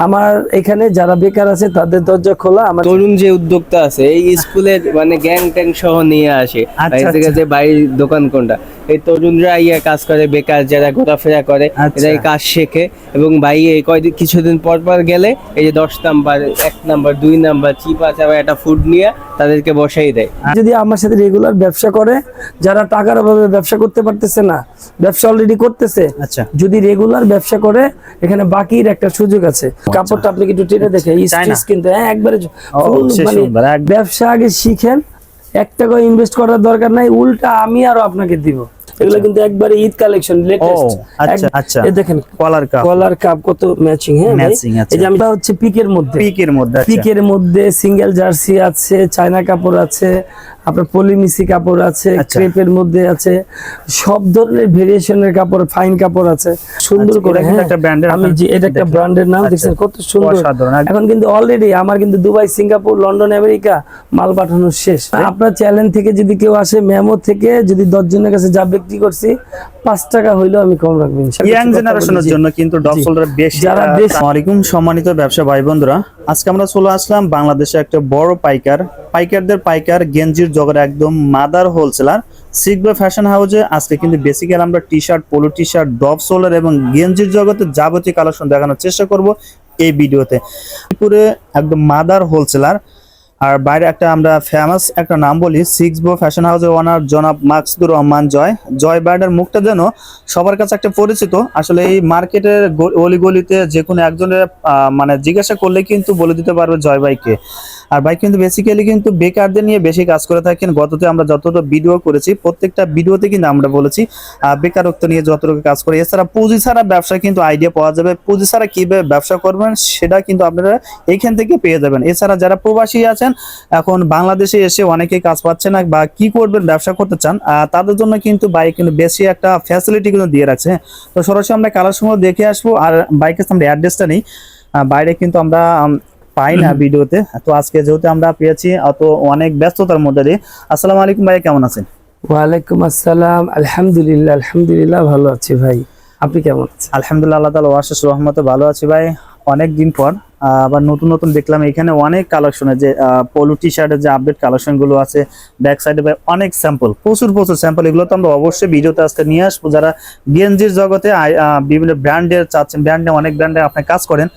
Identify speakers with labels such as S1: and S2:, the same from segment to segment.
S1: আমার এখানে যারা বেকার আছে তাদের দরজা খোলা আমার
S2: তরুণ যে উদ্যোক্তা আছে এই স্কুলের মানে গ্যাং ট্যাং সহ নিয়ে আসে
S3: আচ্ছা,
S2: বাইরে থেকে
S3: আচ্ছা।
S2: যে বাইরের দোকান কোনটা এই তরুণরা ইয়ে কাজ করে বেকার যারা ঘোরাফেরা করে
S3: আচ্ছা।
S2: এরা এই কাজ শেখে। এবং ভাই এই কয়দিন কিছুদিন পর পর গেলে এই যে দশ নাম্বার এক নাম্বার দুই নাম্বার চিপা চাপা একটা ফুড নিয়ে তাদেরকে বসাই দেয়।
S1: যদি আমার সাথে রেগুলার ব্যবসা করে যারা টাকার অভাবে ব্যবসা করতে পারতেছে না ব্যবসা অলরেডি করতেছে
S3: আচ্ছা।
S1: যদি রেগুলার ব্যবসা করে এখানে বাকির একটা সুযোগ আছে। কাপড়টা আপনি একটু টেনে দেখে স্টিচ কিন্তু হ্যাঁ একবারে মানে ব্যবসা আগে শিখেন এক টাকা ইনভেস্ট করার দরকার নাই উল্টা আমি আরও আপনাকে দিব। এগুলো কিন্তু একবারে ঈদ কালেকশন লেটেস্ট
S3: আচ্ছা, আচ্ছা।
S1: এই দেখেন
S3: কলার কাপ
S1: কলার কাপ কত ম্যাচিং হ্যাঁ ম্যাচিং
S3: আছে আচ্ছা।
S1: এই যে আমরা হচ্ছে পিকের মধ্যে
S3: পিকের মধ্যে আচ্ছা।
S1: পিকের মধ্যে সিঙ্গেল জার্সি আছে চায়না কাপড় আছে আপনার পলিমিসি কাপড় আছে
S3: আচ্ছা।
S1: ক্রেপের মধ্যে আছে সব ধরনের ভেরিয়েশনের কাপড় ফাইন কাপড় আছে সুন্দর
S3: আচ্ছা,
S1: করে হ্যাঁ।
S3: একটা এর
S1: আমি যে এটা একটা ব্র্যান্ডের নাম
S3: আচ্ছা।
S1: দেখছেন কত সুন্দর এখন কিন্তু অলরেডি আমার কিন্তু দুবাই সিঙ্গাপুর লন্ডন আমেরিকা মাল পাঠানো শেষ আপনার চ্যানেল থেকে যদি কেউ আসে মেমো থেকে যদি দশ জনের কাছে যা বিক্রি করছি পাঁচ টাকা হইলেও আমি কম রাখব ইনশাআল্লাহ।
S3: ইয়াং জেনারেশনের জন্য কিন্তু ডগ
S1: জি।
S3: বেশি
S1: যারা
S3: আলাইকুম সম্মানিত ব্যবসা ভাই বন্ধুরা আজকে আমরা চলে আসলাম বাংলাদেশে একটা বড় পাইকার পাইকারদের পাইকার গেঞ্জির জগতে একদম মাদার হোলসেলার। সিগবে ফ্যাশন হাউসে আজকে কিন্তু বেসিক্যালি আমরা T shirt polo T shirt ডব সোলার এবং গেঞ্জির জগতে যাবতীয় কালেকশন দেখানোর চেষ্টা করব এই ভিডিওতে। পুরে একদম মাদার হোলসেলার। আর বাইরে একটা আমরা ফেমাস একটা নাম বলি সিক্স বো ফ্যাশন হাউসের ওনার জনাব মাকসুদুর রহমান জয়। জয় বাইডার মুখটা যেন সবার কাছে একটা পরিচিত। আসলে এই মার্কেটের অলিগলিতে যে কোনো একজনের মানে জিজ্ঞাসা করলে কিন্তু বলে দিতে পারবে জয় ভাইকে। আর ভাই কিন্তু বেসিক্যালি কিন্তু বেকারদের নিয়ে বেশি কাজ করে থাকেন। গততে আমরা যতটা ভিডিও করেছি, প্রত্যেকটা ভিডিওতে কিন্তু আমরা বলেছি বেকারত্ব নিয়ে যতটুকু কাজ করে। এছাড়া পুঁজি ছাড়া ব্যবসা কিন্তু আইডিয়া পাওয়া যাবে। পুঁজি ছাড়া কীভাবে ব্যবসা করবেন, সেটা কিন্তু আপনারা এইখান থেকে পেয়ে যাবেন। এছাড়া যারা প্রবাসী আছেন, এখন বাংলাদেশে এসে অনেকে কাজ পাচ্ছে না বা কি করবেন, ব্যবসা করতে চান তাদের জন্য কিন্তু বাইক কিন্তু বেশি একটা ফ্যাসিলিটি কিন্তু দিয়ে রাখছে। তো সরাসরি আমরা কালার সময় দেখে আসব। আর বাইকের আমরা অ্যাড্রেসটা নেই। বাইরে কিন্তু আমরা পাই না ভিডিওতে। তো আজকে যেহেতু আমরা পেয়েছি অত অনেক ব্যস্ততার মধ্যে দিয়ে। আসসালামু আলাইকুম ভাই কেমন আছেন?
S1: ওয়ালাইকুম আসসালাম। আলহামদুলিল্লাহ আলহামদুলিল্লাহ ভালো আছি ভাই। আপনি কেমন আছেন?
S3: আলহামদুলিল্লাহ আল্লাহ তালা ওয়াশেষ রহমতে ভালো আছি ভাই। অনেক দিন পর আবার নতুন নতুন দেখলাম এখানে অনেক কালেকশনের যে পোলো টি শার্টের যে আপডেট কালেকশনগুলো আছে ব্যাক সাইডে ভাই অনেক স্যাম্পল প্রচুর প্রচুর স্যাম্পল এগুলো তো আমরা অবশ্যই ভিডিওতে আজকে নিয়ে আসব। যারা গেঞ্জির জগতে বিভিন্ন ব্র্যান্ডের চাচ্ছেন ব্র্যান্ডে অনেক ব্র্যান্ডে আপনি কাজ করেন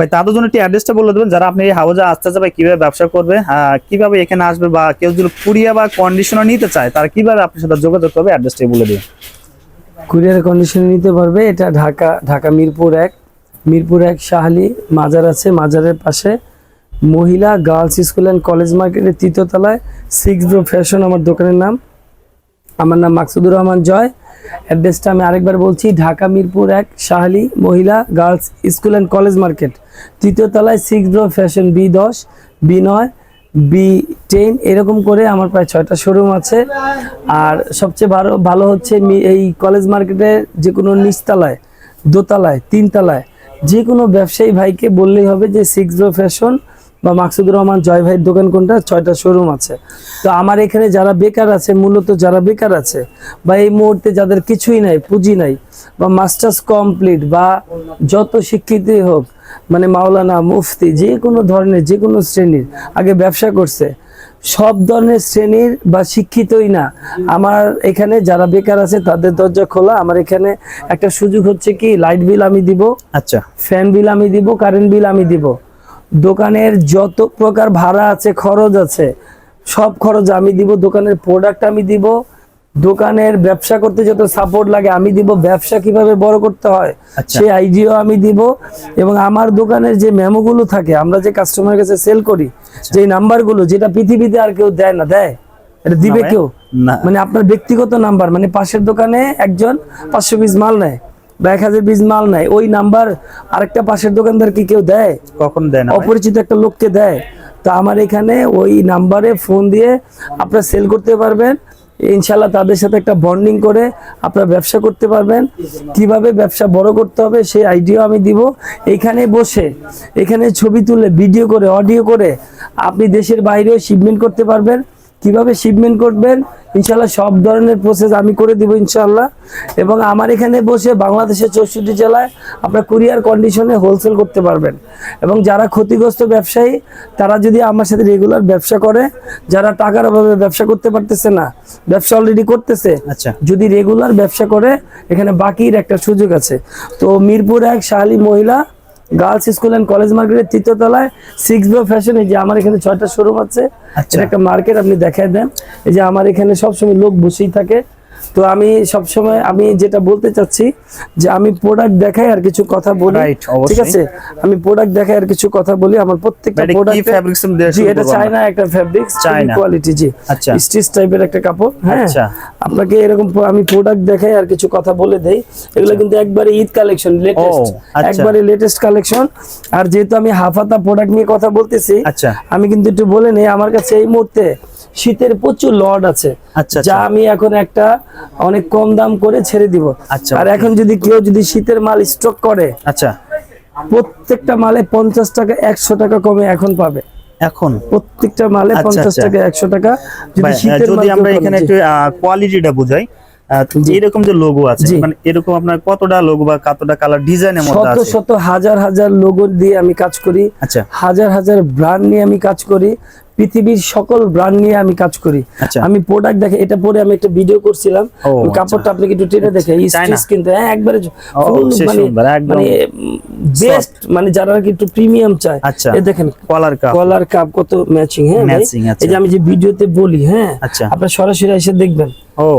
S3: ভাই, তাদের জন্য একটি অ্যাড্রেসটা বলে দেবেন, যারা আপনি এই হাউজে আসতে যাবে কীভাবে ব্যবসা করবে কীভাবে এখানে আসবে বা কেউ যদি কুরিয়া বা কন্ডিশনার নিতে চায়, তারা কীভাবে আপনার সাথে যোগাযোগ করবে অ্যাড্রেসটা বলে দিন
S1: কুরিয়ার কন্ডিশনে নিতে পারবে, এটা ঢাকা ঢাকা মিরপুর এক মিরপুর এক শাহালি মাজার আছে, মাজারের পাশে। মহিলা গার্লস স্কুল অ্যান্ড কলেজ মার্কেটের তৃতীয় তলায় সিক্স ব্রো ফ্যাশন আমার দোকানের নাম। আমার নাম মাকসুদুর রহমান জয়। অ্যাড্রেসটা আমি আরেকবার বলছি, ঢাকা মিরপুর এক, শাহালি মহিলা girls school and college market. তৃতীয় তলায় সিক্স ব্রো ফ্যাশন বি দশ, বি নয়, বি টেন, এরকম করে আমার প্রায় ছয়টা শোরুম আছে। আর সবচেয়ে ভালো ভালো হচ্ছে এই কলেজ মার্কেটে যে কোনো নিচতলায়, দোতলায়, তিনতলায়, যে কোনো ব্যবসায়ী ভাইকে বললেই হবে যে সিক্স ব্রো ফ্যাশন বা মাকসুদুর রহমান জয় ভাইয়ের দোকান কোনটা? ছয়টা শোরুম আছে। তো আমার এখানে যারা বেকার আছে মূলত যারা বেকার আছে বা এই মুহূর্তে যাদের কিছুই নাই পুঁজি নাই বা মাস্টার্স কমপ্লিট বা যত শিক্ষিতই হোক মানে মাওলানা মুফতি যে কোনো ধরনের যে কোনো শ্রেণির আগে ব্যবসা করছে সব ধরনের শ্রেণির বা শিক্ষিতই না। আমার এখানে যারা বেকার আছে তাদের দরজা খোলা। আমার এখানে একটা সুযোগ হচ্ছে কি লাইট বিল আমি দিব
S3: আচ্ছা।
S1: ফ্যান বিল আমি দিব কারেন্ট বিল আমি দিব। দোকানের যত প্রকার ভাড়া আছে খরচ আছে সব খরচ আমি দিব দোকানের প্রোডাক্ট আমি দিব দোকানের ব্যবসা করতে যত সাপোর্ট লাগে আমি দিব ব্যবসা কীভাবে বড় করতে হয়
S3: আচ্ছা।
S1: সেই আইডিয়াও আমি দিব এবং আমার দোকানের যে মেমোগুলো থাকে আমরা যে কাস্টমারের কাছে সেল করি যে নাম্বারগুলো যেটা পৃথিবীতে আর কেউ দেয় না দেয়? এটা দিবে কেউ? মানে আপনার ব্যক্তিগত নাম্বার মানে পাশের দোকানে একজন পাঁচশো পিস মাল নেয়। বা এক হাজার পিস মাল নেয়। ওই নাম্বার আরেকটা পাশের দোকানদার কি কেউ দেয়?
S3: কখন দেয় না
S1: অপরিচিত একটা লোককে দেয়। তা আমার এখানে ওই নাম্বারে ফোন দিয়ে আপনারা সেল করতে পারবেন। ইনশাল্লাহ তাদের সাথে একটা বন্ডিং করে আপনারা ব্যবসা করতে পারবেন। কীভাবে ব্যবসা বড় করতে হবে সেই আইডিয়া আমি দিব। এখানে বসে এখানে ছবি তুলে ভিডিও করে অডিও করে আপনি দেশের বাইরেও শিপমেন্ট করতে পারবেন। কীভাবে শিপমেন্ট করবেন? ইনশাল্লাহ সব ধরনের প্রসেস আমি করে দিব ইনশাল্লাহ এবং আমার এখানে বসে বাংলাদেশের চৌষট্টি জেলায় আপনার কুরিয়ার কন্ডিশনে হোলসেল করতে পারবেন। এবং যারা ক্ষতিগ্রস্ত ব্যবসায়ী তারা যদি আমার সাথে রেগুলার ব্যবসা করে যারা টাকার অভাবে ব্যবসা করতে পারতেছে না ব্যবসা অলরেডি করতেছে
S3: আচ্ছা।
S1: যদি রেগুলার ব্যবসা করে এখানে বাকির একটা সুযোগ আছে। তো মিরপুর এক শাহালি মহিলা গার্লস স্কুল এন্ড কলেজ মার্কেটের তৃতীয় তলায় সিক্স বো ফ্যাশন এই যে আমার এখানে ছয়টা শোরুম আছে।
S3: আচ্ছা।
S1: একটা মার্কেট আপনি দেখায় দেন। এই যে আমার এখানে সবসময় লোক বসেই থাকে। তো আমি সবসময় আমি যেটা বলতে চাচ্ছি যে আমি প্রোডাক্ট দেখাই আর কিছু কথা বলি ঠিক আছে? আমি প্রোডাক্ট দেখাই আর কিছু কথা বলি আমার প্রত্যেকটা
S3: প্রোডাক্টের
S1: জি এটা চায়না একটা ফ্যাব্রিক্স
S3: চায়না।
S1: কোয়ালিটি জি।
S3: আচ্ছা।
S1: স্টিচ টাইপের একটা কাপড় হ্যাঁ?
S3: আচ্ছা।
S1: আপনাকে এরকম আমি প্রোডাক্ট দেখাই আর কিছু কথা বলে দেই। এগুলো কিন্তু একবারে ঈদ কালেকশন লেটেস্ট
S3: আচ্ছা।
S1: একবারে লেটেস্ট কালেকশন আর যেহেতু আমি হাফাতা প্রোডাক্ট নিয়ে কথা বলতেছি
S3: আচ্ছা।
S1: আমি কিন্তু একটু বলে নেই আমার কাছে এই মুহূর্তে শীতের প্রচুর লড আছে
S3: আচ্ছা,
S1: যা
S3: আচ্ছা।
S1: আমি এখন একটা অনেক কম দাম করে ছেড়ে দিব।
S3: আচ্ছা,
S1: আর এখন যদি কেউ যদি শীতের মাল স্টক করে
S3: আচ্ছা।
S1: প্রত্যেকটা মালে পঞ্চাশ টাকা একশো টাকা কমে এখন পাবে।
S3: এখন?
S1: প্রত্যেকটা মালে
S3: আচ্ছা,
S1: পঞ্চাশ। টাকা একশো টাকা যদি শীতের
S3: যদি
S1: মাল
S3: আমরা এখানে একটু কোয়ালিটিটা বুঝাই। এরকম যে লোগো আছে মানে এরকম আপনার কতটা লোগো বা কতটা কালার ডিজাইনের মধ্যে
S1: শত শত হাজার হাজার লোগো দিয়ে আমি কাজ করি।
S3: আচ্ছা।
S1: হাজার হাজার ব্র্যান্ড নিয়ে আমি কাজ করি। পৃথিবীর সকল ব্র্যান্ড নিয়ে আমি কাজ করি
S3: আচ্ছা।
S1: আমি প্রোডাক্ট দেখে এটা পরে আমি একটা ভিডিও করছিলাম
S3: আচ্ছা।
S1: কাপড়টা আপনাকে একটু টেনে দেখে? স্টিচ কিন্তু হ্যাঁ একবারে মানে মানে বেস্ট মানে যারা নাকি একটু প্রিমিয়াম চায়
S3: আচ্ছা।
S1: এই দেখেন
S3: কলার কাপ
S1: কলার কাপ কত ম্যাচিং হ্যাঁ। এই যে আমি যে ভিডিওতে বলি হ্যাঁ। আপনার সরাসরি এসে দেখবেন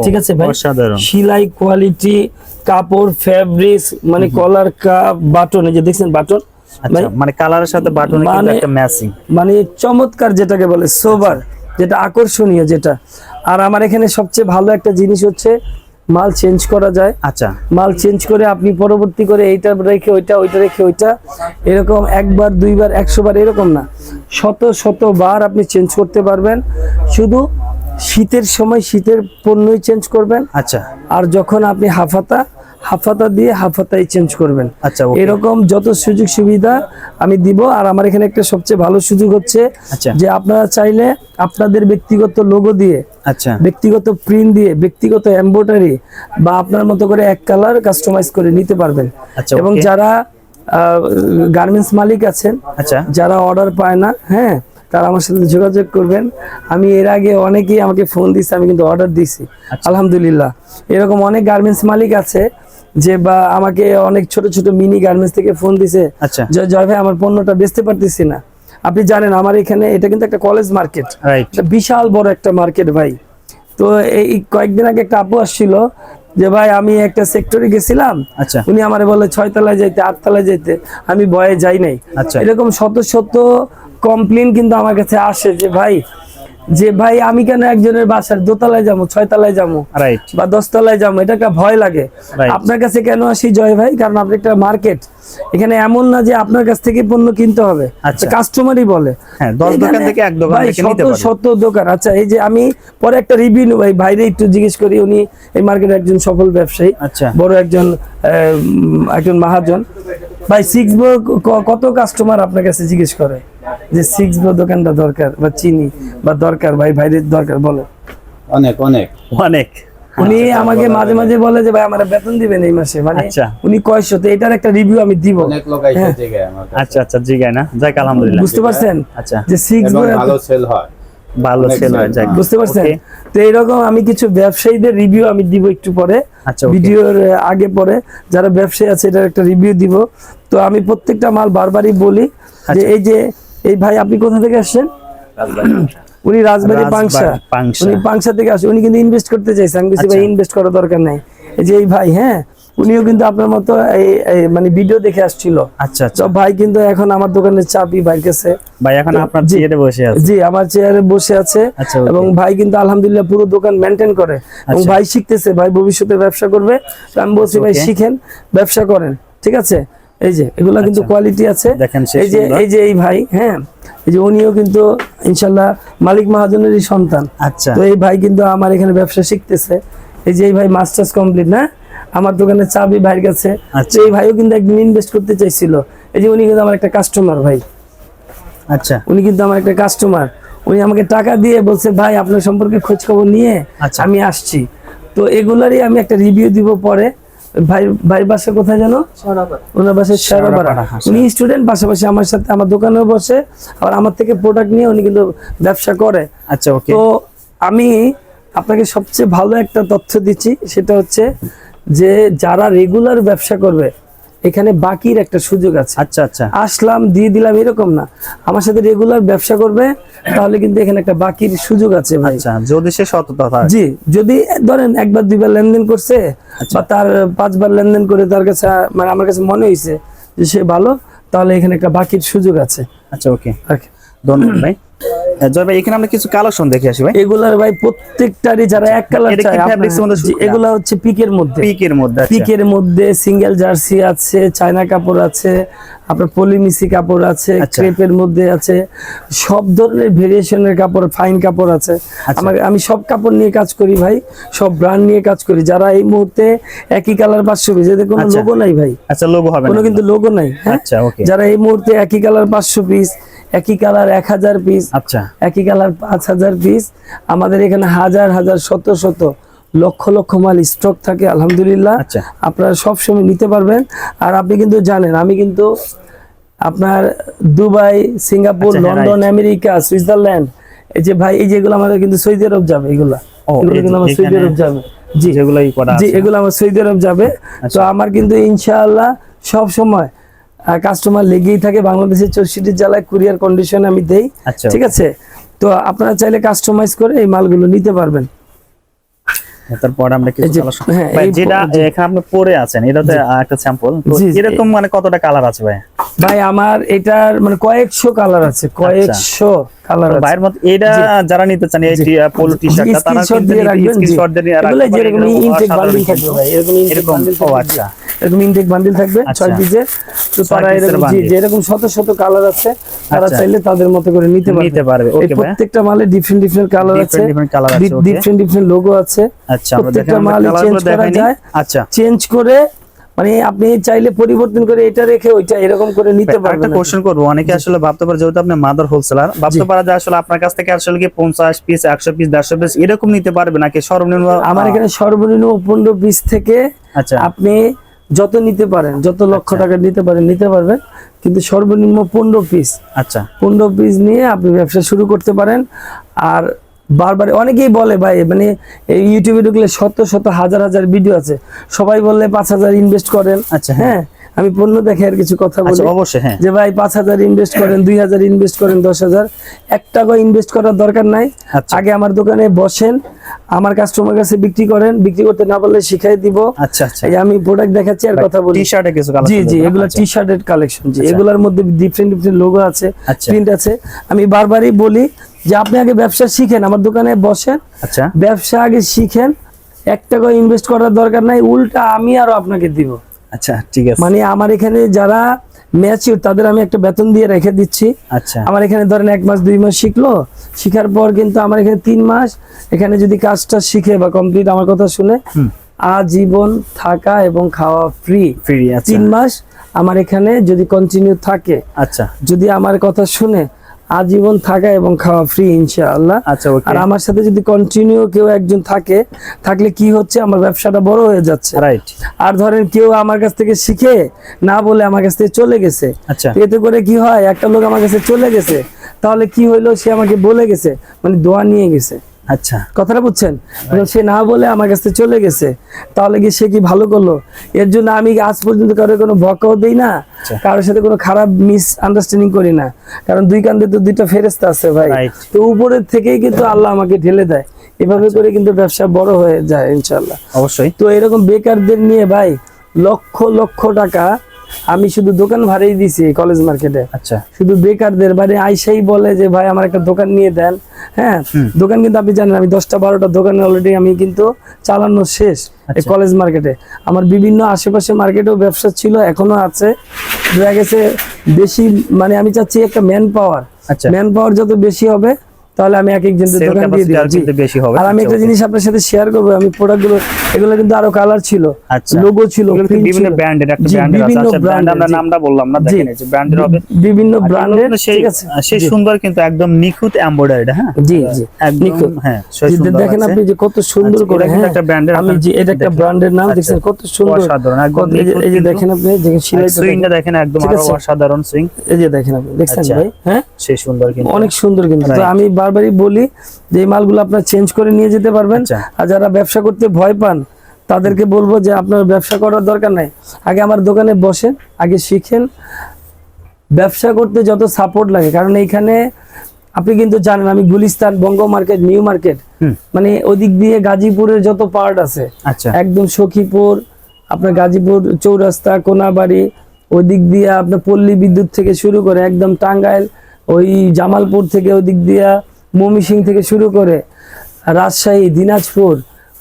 S1: ঠিক আছে ভাই
S3: অসাধারণ
S1: সেলাই কোয়ালিটি কাপড় ফ্যাব্রিক্স মানে কলার কাপ বাটন এই যে দেখছেন বাটন
S3: মানে কালারের সাথে বাটনের কিন্তু
S1: মানে-
S3: একটা ম্যাচিং
S1: মানে চমৎকার যেটাকে বলে সোবার যেটা আকর্ষণীয় যেটা। আর আমার এখানে সবচেয়ে ভালো একটা জিনিস হচ্ছে মাল চেঞ্জ করা যায়।
S3: আচ্ছা।
S1: মাল চেঞ্জ করে আপনি পরবর্তী করে এইটা রেখে ওইটা ওইটা রেখে ওইটা এরকম একবার দুইবার একশো বার এরকম না। শত শত বার আপনি চেঞ্জ করতে পারবেন। শুধু শীতের সময় শীতের পণ্যই চেঞ্জ করবেন।
S3: আচ্ছা।
S1: আর যখন আপনি হাফাতা হাফাতা দিয়ে হাফাতাই চেঞ্জ করবেন।
S3: আচ্ছা
S1: এরকম যত সুযোগ সুবিধা আমি দিব আর আমার এখানে একটা সবচেয়ে ভালো সুযোগ হচ্ছে
S3: আচ্ছা।
S1: যে আপনারা চাইলে আপনাদের ব্যক্তিগত লোগো দিয়ে
S3: আচ্ছা।
S1: ব্যক্তিগত প্রিন্ট দিয়ে ব্যক্তিগত এমব্রয়ডারি বা আপনার মতো করে এক কালার কাস্টমাইজ করে নিতে পারবেন।
S3: আচ্ছা,
S1: এবং. যারা গার্মেন্টস মালিক আছেন
S3: আচ্ছা।
S1: যারা অর্ডার পায় না হ্যাঁ তারা আমার সাথে যোগাযোগ করবেন। আমি এর আগে অনেকেই আমাকে ফোন দিচ্ছে আমি কিন্তু অর্ডার দিছি
S3: আচ্ছা।
S1: আলহামদুলিল্লাহ। এরকম অনেক গার্মেন্টস মালিক আছে যে বা আমাকে অনেক ছোট ছোট মিনি গার্মেন্টস থেকে ফোন দিছে
S3: আচ্ছা।
S1: জয় ভাই আমার পণ্যটা বেচতে পারতেছি না। আপনি জানেন আমার এখানে এটা কিন্তু একটা কলেজ মার্কেট এটা বিশাল বড় একটা মার্কেট ভাই। তো এই কয়েকদিন আগে একটা আপু আসছিল যে ভাই আমি একটা সেক্টরে গেছিলাম।
S3: আচ্ছা।
S1: উনি আমারে বলে ছয় তলায় যাইতে আট তলায় যাইতে আমি ভয়ে যাই নাই।
S3: আচ্ছা।
S1: এরকম শত শত কমপ্লেন কিন্তু আমার কাছে আসে যে ভাই যে ভাই আমি কেন একজনের বাসার দোতলায় যাব ছয় তলায় যাব বা দশতলায় যাব? এটা একটা ভয় লাগে। আপনার কাছে কেন আসি জয় ভাই? কারণ আপনি একটা মার্কেট এখানে এমন না যে আপনার কাছ থেকে পণ্য কিনতে হবে।
S3: আচ্ছা।
S1: কাস্টমারই বলে।
S3: হ্যাঁ,
S1: শত দোকান। আচ্ছা এই যে আমি পরে একটা রিভিউ ভাই ভাইরে একটু জিজ্ঞেস করি উনি এই মার্কেটে একজন সফল ব্যবসায়ী।
S3: আচ্ছা।
S1: বড় একজন একজন মহাজন। ভাই সিক্স কত কাস্টমার আপনার কাছে জিজ্ঞেস করে? যে সিক্স বো দোকানটা দরকার বা চিনি বা দরকার ভাই ভাইদের দরকার বলে।
S4: অনেক অনেক।
S3: অনেক।
S1: উনি আমাকে মাঝে মাঝে বলে যে ভাই আমার বেতন দিবেন এই মাসে। মানে
S3: আচ্ছা।
S1: উনি কয়শো তো এটার একটা রিভিউ আমি দিব।
S4: অনেক লোক
S1: হ্যাঁ।
S4: জায়গায়
S3: আচ্ছা আচ্ছা জিগায় না? যাক আলহামদুলিল্লাহ।
S1: বুঝতে পারছেন?
S3: আচ্ছা।
S1: যে সিক্স
S4: ভালো সেল হয়।
S3: ভালো সেল হয় যাক।
S4: হ্যাঁ।
S1: বুঝতে পারছেন? তো এইরকম আমি কিছু ব্যবসায়ীদের রিভিউ আমি দিব একটু পরে।
S3: আচ্ছা.
S1: ভিডিওর আগে পরে যারা ব্যবসায়ী আছে এটার একটা রিভিউ দিব। তো আমি প্রত্যেকটা মাল বারবারই বলি যে
S3: আচ্ছা।
S1: এই যে এই ভাই আপনি কোথা থেকে আসছেন? উনি রাজবাড়ি পাংশা। উনি পাংশা থেকে আসে। উনি কিন্তু ইনভেস্ট করতে চাইছে। আমি বলছি ভাই
S3: আচ্ছা।
S1: ইনভেস্ট করার দরকার নাই। এই যে এই ভাই হ্যাঁ উনিও কিন্তু আপনার মতো এই- মানে ভিডিও দেখে আসছিল।
S3: আচ্ছা আচ্ছা।
S1: তো ভাই কিন্তু এখন আমার দোকানের চাবি ভাইয়ের কাছে।
S3: ভাই এখন আপনার। চেয়ারে বসে আছে।
S1: জি আমার চেয়ারে বসে আছে।
S3: আচ্ছা,
S1: এবং ভাই কিন্তু আলহামদুলিল্লাহ পুরো দোকান মেনটেন করে। এবং
S3: আচ্ছা।
S1: ভাই শিখতেছে ভাই ভবিষ্যতে ব্যবসা করবে। আমি বলছি ভাই শিখেন ব্যবসা করেন। ঠিক আছে? এই যে এগুলা কিন্তু
S3: আচ্ছা।
S1: কোয়ালিটি আছে।
S3: দেখেন
S1: এই যে এই যে এই ভাই হ্যাঁ? এই যে উনিও কিন্তু ইনশাল্লাহ মালিক মহাজনেরই সন্তান।
S3: আচ্ছা।
S1: তো এই ভাই কিন্তু আমার এখানে ব্যবসা শিখতেছে। এই যে এই ভাই মাস্টার্স কমপ্লিট না? আমার দোকানে চাবি ভাইয়ের কাছে
S3: আচ্ছা।
S1: তো এই ভাইও কিন্তু একদিন ইনভেস্ট করতে চাইছিল। এই যে উনি কিন্তু আমার একটা কাস্টমার ভাই।
S3: আচ্ছা।
S1: উনি কিন্তু আমার একটা কাস্টমার উনি আমাকে টাকা দিয়ে বলছে ভাই আপনার সম্পর্কে খোঁজ খবর নিয়ে
S3: আচ্ছা।
S1: আমি আসছি। তো এগুলারই আমি একটা রিভিউ দিব পরে। ভাই ভাই বাসা কোথায় জানো ওনার শেরাপাড়া উনি স্টুডেন্ট পাশাপাশি আমার সাথে আমার দোকানেও বসে। আবার আমার থেকে প্রোডাক্ট নিয়ে উনি কিন্তু ব্যবসা করে।
S3: আচ্ছা ওকে
S1: তো আমি আপনাকে সবচেয়ে ভালো একটা তথ্য দিচ্ছি সেটা হচ্ছে যে যারা রেগুলার ব্যবসা করবে এখানে বাকির একটা সুযোগ আছে।
S3: আচ্ছা আচ্ছা।
S1: আসলাম দিয়ে দিলাম এরকম না। আমার সাথে রেগুলার ব্যবসা করবে তাহলে কিন্তু এখানে একটা বাকির সুযোগ আছে ভাই।
S3: আচ্ছা যদি সে সততা থাকে
S1: জি যদি ধরেন একবার দুইবার লেনদেন করছে
S3: আচ্ছা।
S1: বা তার পাঁচবার লেনদেন করে তার কাছে মানে আমার কাছে মনে হয়েছে যে সে ভালো তাহলে এখানে একটা বাকির সুযোগ আছে।
S3: আচ্ছা ওকে।
S1: ওকে।
S3: ধন্যবাদ ভাই। জয় ভাই এখানে আমরা কিছু কালেকশন দেখে আসি ভাই।
S1: এগুলার ভাই প্রত্যেকটারই যারা এক কালার
S3: সুবিধা?
S1: এগুলা হচ্ছে পিকের মধ্যে।
S3: পিকের মধ্যে আচ্ছা।
S1: পিকের মধ্যে সিঙ্গেল জার্সি আছে চায়না কাপড় আছে আপনার পলিমিসি কাপড় আছে
S3: আচ্ছা।
S1: ক্রেপের মধ্যে আছে সব ধরনের ভেরিয়েশনের কাপড় ফাইন কাপড় আছে।
S3: আচ্ছা।
S1: আমার আমি সব কাপড় নিয়ে কাজ করি ভাই সব ব্র্যান্ড নিয়ে কাজ করি। যারা এই মুহূর্তে একই কালার পাঁচশো পিস এদের কোনো। লোগো নাই ভাই।
S3: আচ্ছা লোগো হবে
S1: কোনো কিন্তু লোগো নাই হ্যাঁ? যারা এই মুহূর্তে একই কালার পাঁচশো পিস একই কালার এক হাজার পিস
S3: আচ্ছা।
S1: একই কালার পাঁচ হাজার পিস আমাদের এখানে হাজার হাজার শত শত লক্ষ লক্ষ মাল স্টক থাকে আলহামদুলিল্লাহ।
S3: আচ্ছা।
S1: আপনারা সব সময় নিতে পারবেন। আর আপনি কিন্তু জানেন আমি কিন্তু আপনার দুবাই সিঙ্গাপুর
S3: আচ্ছা, হ্যাঁ,
S1: লন্ডন আমেরিকা সুইজারল্যান্ড এই যে ভাই এই যেগুলো আমাদের কিন্তু সৌদি আরব যাবে এগুলা। এগুলো কিন্তু আমার সৌদি আরব যাবে। জি। এগুলো আমার সৌদি আরব যাবে। তো
S3: আচ্ছা।
S1: আমার কিন্তু ইনশাআল্লাহ সব সময় কাস্টমার লেগেই থাকে বাংলাদেশের চৌষট্টি জেলায় কুরিয়ার কন্ডিশন আমি দেই।
S3: আচ্ছা।
S1: ঠিক আছে? তো আপনারা চাইলে কাস্টমাইজ করে এই মালগুলো নিতে পারবেন।
S3: তারপর আমরা কিছু
S1: হ্যাঁ,
S3: ভাই যেটা এখানে আপনি পরে আছেন এটাতে একটা স্যাম্পল
S1: জি, জি।
S3: এরকম মানে কতটা কালার আছে ভাই?
S1: ভাই আমার এটার মানে কয়েকশো কালার আছে কয়েকশো কালার আছে
S3: ভাইয়ের মত এটা যারা নিতে চান এই পোলো টি শার্টটা তারা
S1: স্ক্রিনশট দিয়ে রাখবেন
S3: স্ক্রিনশট দিয়ে রাখতে
S1: এগুলো
S3: পারেন,
S1: যেরকম
S3: এরকম
S1: ইনটেক বান্ডিল থাকবে ভাই এরকম ইনটেক বান্ডিল
S3: ও আচ্ছা।
S1: এরকম ইনটেক বান্ডিল থাকবে
S3: আচ্ছা।
S1: ছয় পিসের তো তারা এরকম জি
S3: bundle।
S1: যে এরকম শত শত কালার আছে তারা
S3: আচ্ছা।
S1: চাইলে তাদের মতো করে নিতে পারবে।
S3: নিতে পারবে,
S1: এই প্রত্যেকটা মালে ডিফারেন্ট ডিফারেন্ট কালার আছে। ডিফারেন্ট ডিফারেন্ট লোগো আছে।
S3: আচ্ছা
S1: প্রত্যেকটা
S3: কালারগুলো
S1: চেঞ্জ করা যায়।
S3: আচ্ছা।
S1: চেঞ্জ করে মানে আপনি চাইলে পরিবর্তন করে এটা রেখে ওইটা এরকম করে নিতে
S3: একটা কোশ্চেন করব। অনেকে আসলে ভাবতে পারে যেহেতু আপনি মাদার হোলসেলার ভাবতে পারে যে আসলে আপনার কাছ থেকে আসলে কি পঞ্চাশ পিস একশো পিস দেড়শো পিস এরকম নিতে পারবে নাকি সর্বনিম্ন
S1: আমার এখানে সর্বনিম্ন পনেরো পিস থেকে
S3: আচ্ছা।
S1: আপনি যত নিতে পারেন যত লক্ষ টাকা নিতে পারেন নিতে পারবেন। কিন্তু সর্বনিম্ন পনেরো পিস
S3: আচ্ছা।
S1: পনেরো পিস নিয়ে আপনি ব্যবসা শুরু করতে পারেন। আর বারবার অনেকেই বলে ভাই মানে এই ইউটিউবে ঢুকলে শত শত হাজার হাজার ভিডিও আছে। সবাই বললে পাঁচ হাজার ইনভেস্ট করেন।
S3: আচ্ছা, হ্যাঁ।
S1: আমি পণ্য দেখে আর কিছু কথা
S3: আচ্ছা
S1: বলি।
S3: অবশ্যই হ্যাঁ।
S1: যে ভাই পাঁচ হাজার ইনভেস্ট করেন দুই হাজার ইনভেস্ট করেন দশ হাজার এক টাকা ইনভেস্ট করার দরকার নাই।
S3: আচ্ছা।
S1: আগে আমার দোকানে বসেন আমার কাস্টমার কাছে বিক্রি করেন বিক্রি করতে না পারলে শিখাই দিব।
S3: আচ্ছা আচ্ছা।
S1: আমি প্রোডাক্ট দেখাচ্ছি আর কথা বলি।
S3: টি শার্টে কিছু কালার
S1: জি জি এগুলো টি শার্টের কালেকশন জি এগুলোর মধ্যে ডিফারেন্ট ডিফারেন্ট লোগো আছে
S3: আচ্ছা।
S1: প্রিন্ট আছে। আমি বারবারই বলি যে আপনি আগে ব্যবসা শিখেন আমার দোকানে বসেন
S3: আচ্ছা।
S1: ব্যবসা আগে শিখেন এক টাকা ইনভেস্ট করার দরকার নাই উল্টা আমি আরও আপনাকে দিব।
S3: আচ্ছা ঠিক আছে।
S1: মানে আমার এখানে যারা ম্যাচিউর তাদের আমি একটা বেতন দিয়ে রেখে দিচ্ছি।
S3: আচ্ছা।
S1: আমার এখানে ধরেন এক মাস দুই মাস শিখলো শিখার পর কিন্তু আমার এখানে তিন মাস এখানে যদি কাজটা শিখে বা কমপ্লিট আমার কথা শুনে আজীবন থাকা এবং খাওয়া ফ্রি
S3: ফ্রি আচ্ছা।
S1: তিন মাস আমার এখানে যদি কন্টিনিউ থাকে
S3: আচ্ছা।
S1: যদি আমার কথা শুনে আজীবন থাকা এবং খাওয়া ফ্রি ইনশাআল্লাহ।
S3: আচ্ছা
S1: আর আমার সাথে যদি কন্টিনিউ কেউ একজন থাকে থাকলে কি হচ্ছে? আমার ব্যবসাটা বড় হয়ে যাচ্ছে।
S3: রাইট
S1: আর ধরেন কেউ আমার কাছ থেকে শিখে না বলে আমার কাছ থেকে চলে গেছে
S3: আচ্ছা।
S1: এতে করে কি হয়? একটা লোক আমার কাছে চলে গেছে তাহলে কি হইল? সে আমাকে বলে গেছে মানে দোয়া নিয়ে গেছে।
S3: আচ্ছা।
S1: কথাটা বুঝছেন? সে না বলে আমার কাছে চলে গেছে। তাহলে কি সে কি ভালো করল? এর জন্য আমি আজ পর্যন্ত কারোর কোনো বকাও দেই না?
S3: আচ্ছা।
S1: কারোর সাথে কোনো খারাপ মিস আন্ডারস্ট্যান্ডিং করি না। কারণ দুই কান্দে তো দুইটা ফেরেস্তা আছে ভাই। তো উপরের থেকেই কিন্তু আল্লাহ আমাকে ঢেলে দেয়। এভাবে। করে কিন্তু ব্যবসা বড় হয়ে যায় ইনশাল্লাহ
S3: অবশ্যই।
S1: তো এরকম বেকারদের নিয়ে ভাই লক্ষ লক্ষ টাকা আমি শুধু দোকান ভাড়াই দিছি কলেজ মার্কেটে
S3: আচ্ছা।
S1: শুধু বেকারদের মানে আইসাই বলে যে ভাই আমার একটা দোকান নিয়ে দেন। হ্যাঁ দোকান কিন্তু আপনি জানেন আমি দশটা বারোটা দোকান অলরেডি আমি কিন্তু চালানো শেষ এই
S3: আচ্ছা।
S1: কলেজ মার্কেটে আমার বিভিন্ন আশেপাশে মার্কেটেও ব্যবসা ছিল এখনও আছে। দেখা গেছে বেশি মানে আমি চাচ্ছি একটা ম্যান পাওয়ার
S3: আচ্ছা।
S1: ম্যান পাওয়ার যত বেশি হবে তাহলে আমি এক একজনের দোকান দিয়ে
S3: আর
S1: দিই
S3: বেশি হবে।
S1: আর আমি
S3: আচ্ছা,
S1: একটা জিনিস আপনার সাথে শেয়ার করব আমি প্রোডাক্টগুলো এগুলো কিন্তু আরও কালার ছিল
S3: আচ্ছা।
S1: লোগো ছিল
S3: কিন্তু
S1: print
S3: বিভিন্ন ব্র্যান্ডের একটা
S1: জি,
S3: ব্র্যান্ডের আছে। আচ্ছা ব্র্যান্ড আমরা নামটা বললাম না দেখেন এই যে ব্র্যান্ডের হবে।
S1: বিভিন্ন ব্র্যান্ডের ঠিক আছে।
S3: সেই সুন্দর কিন্তু একদম নিখুঁত এমব্রয়ডারি হ্যাঁ?
S1: জি জি। নিখুঁত।
S3: হ্যাঁ সুন্দর
S1: দেখেন আপনি যে কত সুন্দর
S3: আচ্ছা,
S1: করে হ্যাঁ
S3: একটা brand-এর
S1: আমি যে এটা একটা ব্র্যান্ডের নাম
S3: আচ্ছা,
S1: দেখছেন কত সুন্দর।
S3: অসাধারণ, একদম
S1: এই যে-। দেখেন আপনি যে
S3: সুইংটা
S1: দেখেন।
S3: একদম
S1: আরও
S3: অসাধারণ সুইং
S1: এই যে দেখেন আপনি দেখছেন
S3: আচ্ছা।
S1: ভাই হ্যাঁ?
S3: সেই সুন্দর কিন্তু।
S1: অনেক সুন্দর কিন্তু। তো
S3: Right.
S1: বারবারই বলি যে এই মালগুলো আপনার চেঞ্জ করে নিয়ে যেতে পারবেন
S3: আচ্ছা।
S1: আর যারা ব্যবসা করতে ভয় পান তাদেরকে বলব যে আপনার ব্যবসা করার দরকার নাই আগে আমার দোকানে বসেন আগে শিখেন ব্যবসা করতে যত সাপোর্ট লাগে কারণ এইখানে আপনি কিন্তু জানেন আমি Gulistan Banga market new market. মানে ওদিক দিয়ে গাজীপুরের যত পার্ট আছে
S3: আচ্ছা
S1: একদম সখীপুর আপনার গাজীপুর চৌরাস্তা কোনাবাড়ি ওই দিক দিয়ে আপনার পল্লী বিদ্যুৎ থেকে শুরু করে একদম টাঙ্গাইল ওই জামালপুর থেকে ওদিক দিয়া মমিসিং থেকে শুরু করে রাজশাহী দিনাজপুর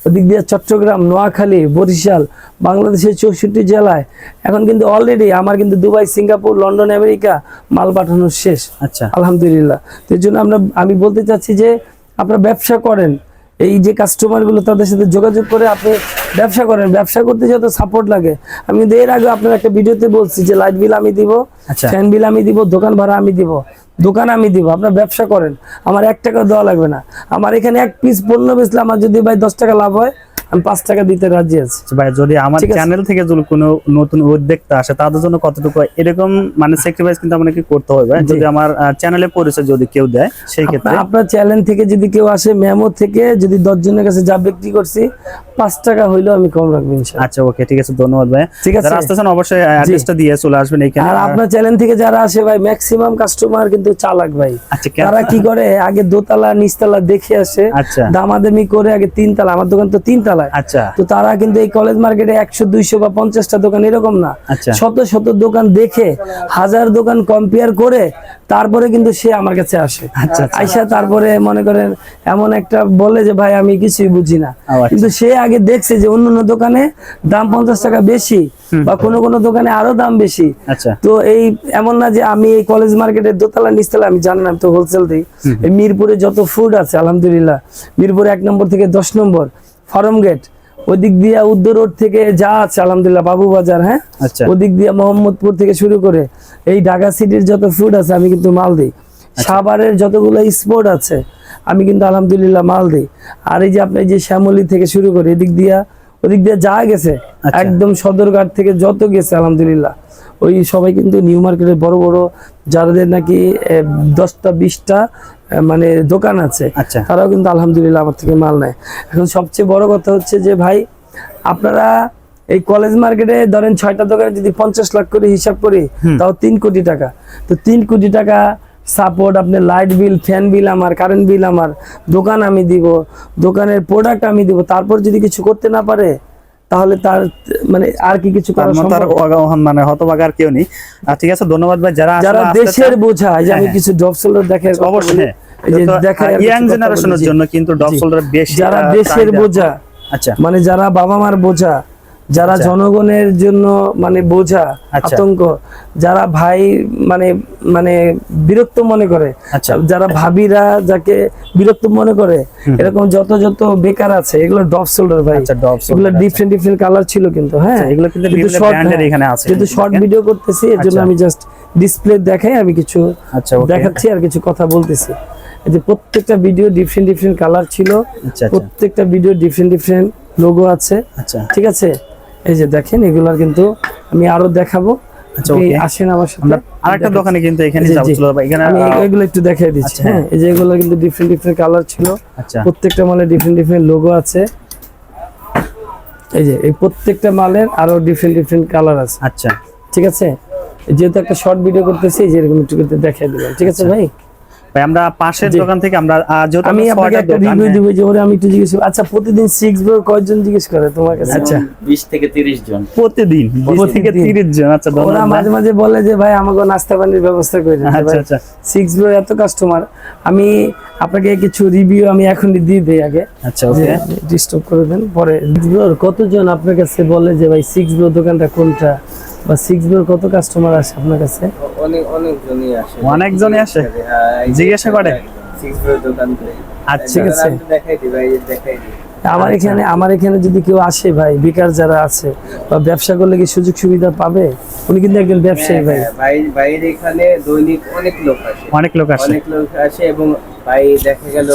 S1: ওদিক দিয়ে চট্টগ্রাম নোয়াখালী বরিশাল বাংলাদেশের চৌষট্টি জেলায়। এখন কিন্তু অলরেডি আমার কিন্তু দুবাই সিঙ্গাপুর লন্ডন আমেরিকা মাল পাঠানো শেষ।
S3: আচ্ছা।
S1: আলহামদুলিল্লাহ। তো এই জন্য আমরা আমি বলতে চাচ্ছি যে আপনারা ব্যবসা করেন। এই যে কাস্টমারগুলো তাদের সাথে যোগাযোগ করে আপনি ব্যবসা করেন। ব্যবসা করতে যত সাপোর্ট লাগে। আমি কিন্তু এর আগে আপনার একটা ভিডিওতে বলছি যে লাইট বিল আমি দিব
S3: আচ্ছা।
S1: ফ্যান বিল আমি দিব দোকান ভাড়া আমি দিব। দোকান আমি দিব, আপনার ব্যবসা করেন। আমার এক টাকা দেওয়া লাগবে না। আমার এখানে এক পিস পণ্য বেচলে আমার যদি ভাই দশ টাকা লাভ হয় আমি পাঁচ টাকা দিতে রাজি আছি।
S3: আচ্ছা ভাই যদি আমার চ্যানেল থেকে যদি কোনো নতুন উদ্যোক্তা আসে তাদের জন্য কতটুকু এরকম মানে স্যাক্রিফাইস কিন্তু আপনাকে করতে হবে যদি আমার চ্যানেলে পরিচয় যদি কেউ দেয় সেই ক্ষেত্রে।
S1: আপনার- চ্যানেল থেকে যদি কেউ আসে মেমো থেকে যদি দশ জনের কাছে যা বিক্রি করছি পাঁচ টাকা হইলেও আমি কম রাখব
S3: আচ্ছা ওকে ঠিক আছে ধন্যবাদ ভাই।
S1: ঠিক আছে।
S3: যারা আসতেছেন অবশ্যই অ্যাড্রেসটা দিয়ে চলে আসবেন এখানে।
S1: আর আপনার চ্যানেল থেকে যারা আসে ভাই ম্যাক্সিমাম কাস্টমার কিন্তু চালাক ভাই।
S3: আচ্ছা
S1: তারা কি করে? আগে দোতলা নিচতলা দেখে আসে।
S3: আচ্ছা।
S1: দামাদামি করে আগে তিনতলা আমার দোকান তো তিনতলায়
S3: আচ্ছা।
S1: তো তারা কিন্তু এই কলেজ মার্কেটে একশো দুইশো বা পঞ্চাশটা দোকান এরকম না।
S3: আচ্ছা।
S1: শত শত দোকান দেখে হাজার দোকান কম্পেয়ার করে তারপরে কিন্তু সে আমার কাছে আসে।
S3: আচ্ছা, আচ্ছা।
S1: আইসা তারপরে মনে করেন এমন একটা বলে যে ভাই আমি কিছুই বুঝি না। কিন্তু সে আগে দেখছে যে অন্য অন্য দোকানে দাম পঞ্চাশ টাকা বেশি বা কোনো কোনো দোকানে আরও দাম বেশি। তো এই এমন না যে আমি এই কলেজ মার্কেটের দোতলা নিচতলা আমি জানি না তো হোলসেল দিই। মিরপুরে যত ফুড আছে আলহামদুলিল্লাহ মিরপুরে এক নম্বর থেকে দশ নম্বর ফার্ম গেট। ওদিক দিয়ে উদ্দর রোড থেকে যা আছে আলহামদুলিল্লাহ বাবু বাজার হ্যাঁ?
S3: আচ্ছা।
S1: ওদিক দিয়ে মোহাম্মদপুর থেকে শুরু করে এই ঢাকা সিটির যত ফুড আছে আমি কিন্তু মাল দিই।
S3: আচ্ছা।
S1: সাভারের যতগুলো স্পোর্ট আছে আমি কিন্তু আলহামদুলিল্লাহ মাল দিই। আর এই যে আপনি যে শ্যামলী থেকে শুরু করে এদিক দিয়া ওদিক দিয়ে যা গেছে
S3: আচ্ছা।
S1: একদম সদরঘাট থেকে যত গেছে আলহামদুলিল্লাহ। ওই সবাই কিন্তু নিউ মার্কেটের বড় বড় যাদের নাকি দশটা বিশটা মানে দোকান আছে।
S3: আচ্ছা।
S1: তারাও কিন্তু আলহামদুলিল্লাহ আমার থেকে মাল নেয়। এখন সবচেয়ে বড় কথা হচ্ছে যে ভাই আপনারা এই কলেজ মার্কেটে ধরেন ছয়টা দোকানে যদি পঞ্চাশ লাখ করে হিসাব করি তাও তিন কোটি টাকা। তো তিন কোটি টাকা সাপোর্ট আপনার লাইট বিল ফ্যান বিল আমার কারেন্ট বিল আমার দোকান আমি দিব দোকানের প্রোডাক্ট আমি দিব তারপর যদি কিছু করতে না পারে তাহলে তার মানে আর কি কিছু
S3: তার মানে হতবাগ আর কেউ নেই। আর ঠিক আছে ধন্যবাদ ভাই যারা
S1: যারা দেশের
S3: বোঝায়
S1: বোঝা যে আমি
S3: হ্যাঁ,
S1: কিছু ড্রপ সোলার দেখে
S3: অবশ্যই। ইয়াং জেনারেশনের জন্য কিন্তু। বেশি
S1: যারা দেশের বোঝা
S3: আচ্ছা।
S1: মানে যারা বাবা মার বোঝা যারা
S3: আচ্ছা।
S1: জনগণের জন্য মানে বোঝা
S3: আচ্ছা।
S1: আতঙ্ক যারা ভাই মানে মানে বিরক্ত মনে করে
S3: আচ্ছা।
S1: যারা ভাবিরা যাকে বিরক্ত মনে করে এরকম যত যত বেকার আছে এগুলো ডপ শোল্ডার ভাই এগুলো। ডিফারেন্ট ডিফারেন্ট কালার ছিল কিন্তু হ্যাঁ
S3: এগুলো কিন্তু এর
S1: হ্যাঁ,
S3: এখানে আছে
S1: কিন্তু শর্ট ভিডিও করতেছি এর জন্য। আমি জাস্ট ডিসপ্লে দেখাই আমি কিছু
S3: আচ্ছা
S1: দেখাচ্ছি আর কিছু কথা বলতেছি এই যে প্রত্যেকটা ভিডিও ডিফারেন্ট ডিফারেন্ট কালার ছিল প্রত্যেকটা ভিডিও ডিফারেন্ট ডিফারেন্ট লোগো আছে
S3: আচ্ছা
S1: ঠিক আছে এই যে দেখেন এগুলার কিন্তু আমি আরও দেখাবো।
S3: আচ্ছা,
S1: আপনি
S3: okay.
S1: আসেন আমার সাথে।
S3: আরেকটা দোকানে কিন্তু এখানে
S1: জি,
S3: যাব
S1: জি।
S3: চলো ভাই, এখানে
S1: এগুলো একটু দেখাই দিচ্ছি।
S3: আচ্ছা,
S1: হ্যাঁ এই যে এগুলো কিন্তু ডিফারেন্ট ডিফারেন্ট কালার ছিল।
S3: আচ্ছা।
S1: প্রত্যেকটা মালে ডিফারেন্ট ডিফারেন্ট লোগো আছে। এই যে এই প্রত্যেকটা মালের আরও ডিফারেন্ট ডিফারেন্ট কালার আছে।
S3: আচ্ছা।
S1: ঠিক আছে? যেহেতু একটা শর্ট ভিডিও করতেছি এই যে এরকম একটু দেখাই দিলাম। ঠিক আছে ভাই?
S3: ভাই আমরা পাশের দোকান থেকে আমরা যেহেতু
S1: আমি আপনাকে একটা রিভিউ। দিব যে ওরে আমি একটু জিজ্ঞেস আচ্ছা প্রতিদিন ব্রো কয়জন জিজ্ঞেস করে তোমার কাছে?
S3: আচ্ছা।
S4: বিশ থেকে তিরিশ জন।
S3: প্রতিদিন বিশ থেকে
S1: প্রতিদিন।
S3: তিরিশ জন। আচ্ছা
S1: ওরা মাঝে মাঝে বলে যে ভাই আমাকে নাস্তা পানির ব্যবস্থা করে দেন
S3: আচ্ছা আচ্ছা।
S1: সিক্স ব্রো এত কাস্টমার আমি আপনাকে কিছু রিভিউ আমি এখনই দিয়ে দিই আগে।
S3: আচ্ছা ওকে
S1: ডিস্টার্ব করে দেন পরে কতজন আপনার কাছে বলে যে ভাই সিক্স ব্রো দোকানটা কোনটা? বা সিক্স ব্রোর কত কাস্টমার আসে আপনার কাছে?
S2: অনেক অনেকজনই আসে।
S3: অনেকজনই আসে?
S2: হ্যাঁ, এই যে-
S3: জিজ্ঞাসা করে?
S2: সিক্স দোকান করে।
S3: আচ্ছা
S1: ঠিক আছে।
S2: দেখাই দিই ভাই দেখাই দিই।
S1: আমার এখানে আমার এখানে যদি কেউ আসে ভাই বেকার যারা আছে বা ব্যবসা করলে কি সুযোগ সুবিধা পাবে? উনি কিন্তু একজন ব্যবসায়ী ভাই।
S2: হ্যাঁ, ভাই ভাইয়ের এখানে দৈনিক অনেক লোক আসে।
S3: অনেক লোক আসে।
S2: অনেক লোক আসে এবং ভাই দেখা গেল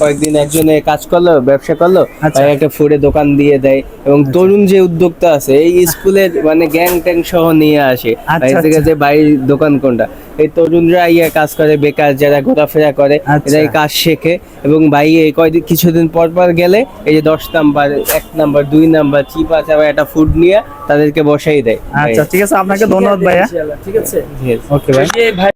S2: কয়েকদিন একজনে কাজ করল ব্যবসা করল
S3: আচ্ছা।
S2: একটা ফুডে দোকান দিয়ে দেয়। এবং তরুণ যে উদ্যোক্তা আছে এই স্কুলের মানে গ্যাং ট্যাং সহ নিয়ে আসে।
S3: আচ্ছা, আচ্ছা।
S2: যে ভাই দোকান কোনটা? এই তরুণরা ইয়ে কাজ করে বেকার যারা ঘোরাফেরা করে
S3: আচ্ছা।
S2: এরা এই কাজ শেখে। এবং ভাই এই কয়দিন কিছুদিন পর পর গেলে এই যে দশ নাম্বার এক নাম্বার দুই নাম্বার চিপা চাপা একটা ফুড নিয়ে তাদেরকে বসাই দেয়।
S3: আচ্ছা ঠিক আছে আপনাকে ধন্যবাদ ভাইয়া।
S1: ঠিক আছে?
S3: ওকে ভাই।
S1: ভাই